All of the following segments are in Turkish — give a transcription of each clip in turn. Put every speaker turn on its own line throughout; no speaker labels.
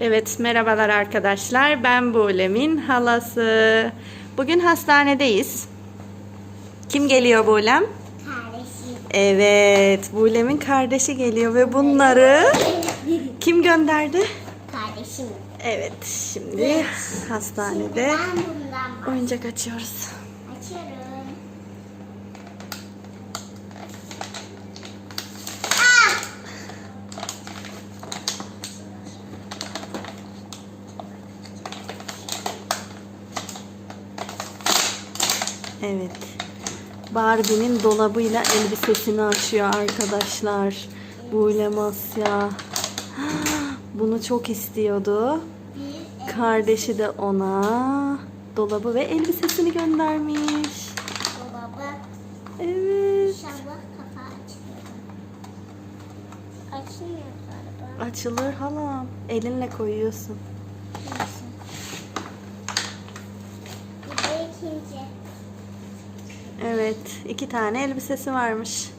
Evet, merhabalar arkadaşlar. Ben Bulem'in halası. Bugün hastanedeyiz. Kim geliyor Bulem?
Kardeşim.
Evet, Bulem'in kardeşi geliyor ve bunları kim gönderdi?
Kardeşim.
Evet, şimdi hastanede oyuncak açıyoruz. Evet. Barbie'nin dolabıyla elbisesini açıyor arkadaşlar. Bulem Asya. Bunu çok istiyordu. Kardeşi de ona dolabı ve elbisesini göndermiş.
dolabı.
Evet.
İnşallah kafa galiba.
Açılır halam. Elinle koyuyorsun.
Neyse. Bir de ikinci.
Evet. iki tane elbisesi varmış.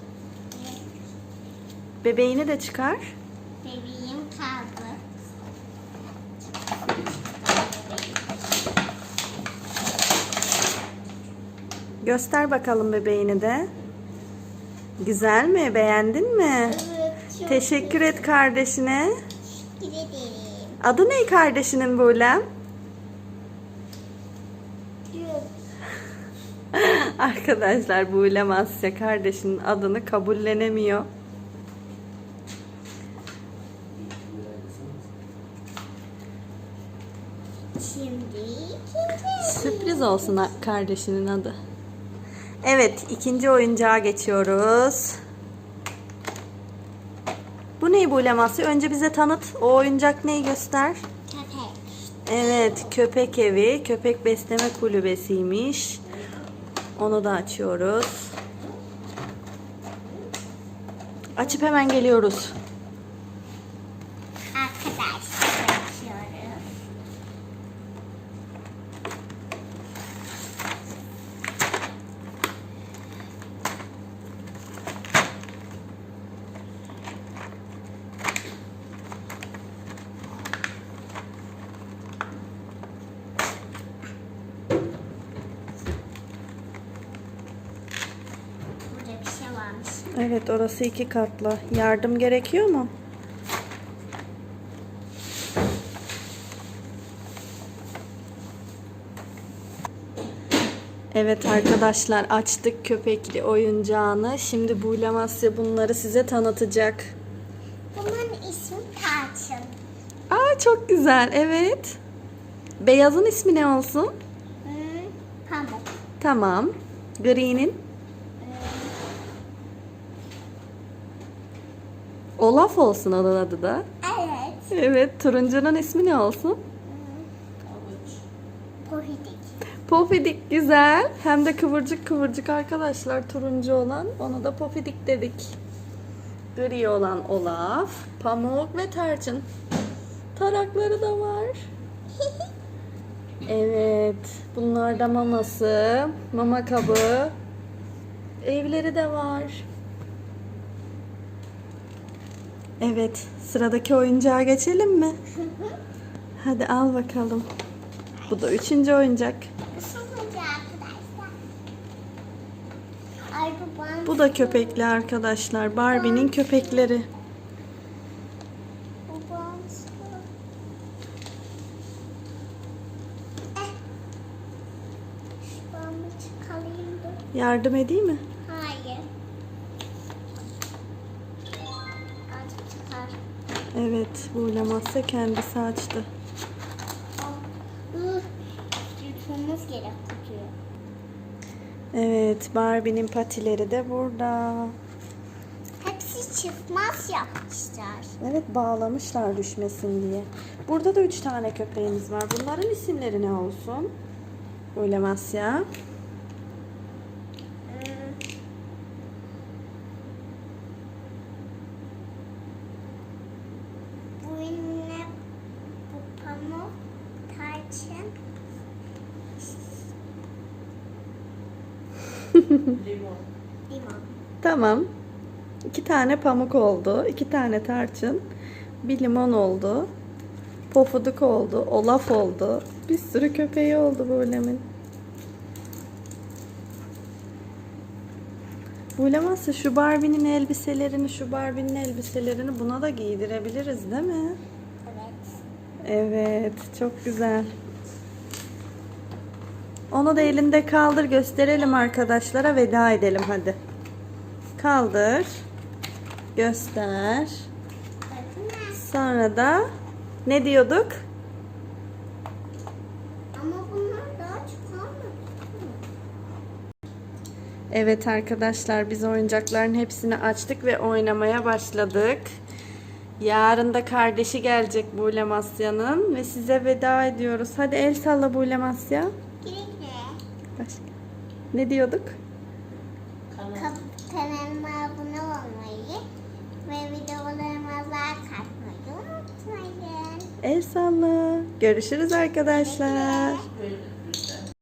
Bebeğini de çıkar.
Bebeğim kaldı.
Göster bakalım bebeğini de. Güzel mi? Beğendin mi?
Evet. Çok
Teşekkür et kardeşine.
teşekkür ederim.
Adı ne kardeşinin Bulem? Arkadaşlar Bulem Asya kardeşinin adını kabullenemiyor.
Şimdi ikinci.
Sürpriz olsun kardeşinin adı. Evet, ikinci oyuncağa geçiyoruz. Bu ne Bulem Asya? Önce bize tanıt. O oyuncak neyi göster?
Köpek.
Evet, köpek evi, köpek besleme kulübesiymiş. Onu da açıyoruz. Açıp hemen geliyoruz.
Arkadaşlar açıyoruz. Burada bir şey varmış.
Evet, orası iki katlı. Yardım gerekiyor mu? Evet arkadaşlar açtık köpekli oyuncağını. Şimdi Buğlem Asya bunları size tanıtacak.
Bunun ismi Tarçın.
Aa çok güzel evet. Beyazın ismi ne olsun?
Hmm, pamuk.
Tamam. Gri'nin? Olaf olsun onun adı da.
Evet.
Evet. Turuncunun ismi ne olsun?
Pohidik.
Pofidik güzel. Hem de kıvırcık kıvırcık arkadaşlar turuncu olan. Ona da pofidik dedik. Gri olan Olaf, Pamuk ve Tarçın. Tarakları da var. Evet. Bunlar da maması, mama kabı. Evleri de var. Evet. Sıradaki oyuncağa geçelim mi? Hadi al bakalım. Bu da üçüncü oyuncak.
Bu
da köpekli arkadaşlar. Barbie'nin köpekleri.
Eh.
Yardım edeyim mi? Evet, bu Lamasya kendisi açtı.
Yutmamız gerek kutuyu.
Evet, Barbie'nin patileri de burada.
Hepsi çıkmaz yapmışlar.
Evet, bağlamışlar düşmesin diye. Burada da üç tane köpeğimiz var. Bunların isimleri ne olsun? Bu Lamasya.
Bu ne? Bu pamuk, tarçın. Limon.
Tamam. İki tane pamuk oldu. iki tane tarçın. Bir limon oldu. Pofuduk oldu. Olaf oldu. Bir sürü köpeği oldu Bulem'in. Bulem aslında şu Barbie'nin elbiselerini, şu Barbie'nin elbiselerini buna da giydirebiliriz değil mi?
Evet.
Evet, çok güzel. Onu da elinde kaldır gösterelim arkadaşlara veda edelim hadi. Kaldır. Göster. Sonra da ne diyorduk?
ama bunlar daha çok olmadı.
Evet arkadaşlar biz oyuncakların hepsini açtık ve oynamaya başladık. Yarın da kardeşi gelecek Buğle Masya'nın ve size veda ediyoruz. Hadi el salla Buğle Masya. Başka. Ne diyorduk?
Kanalıma abone olmayı ve videolarıma like atmayı unutmayın.
El salla. Görüşürüz arkadaşlar.
Güle.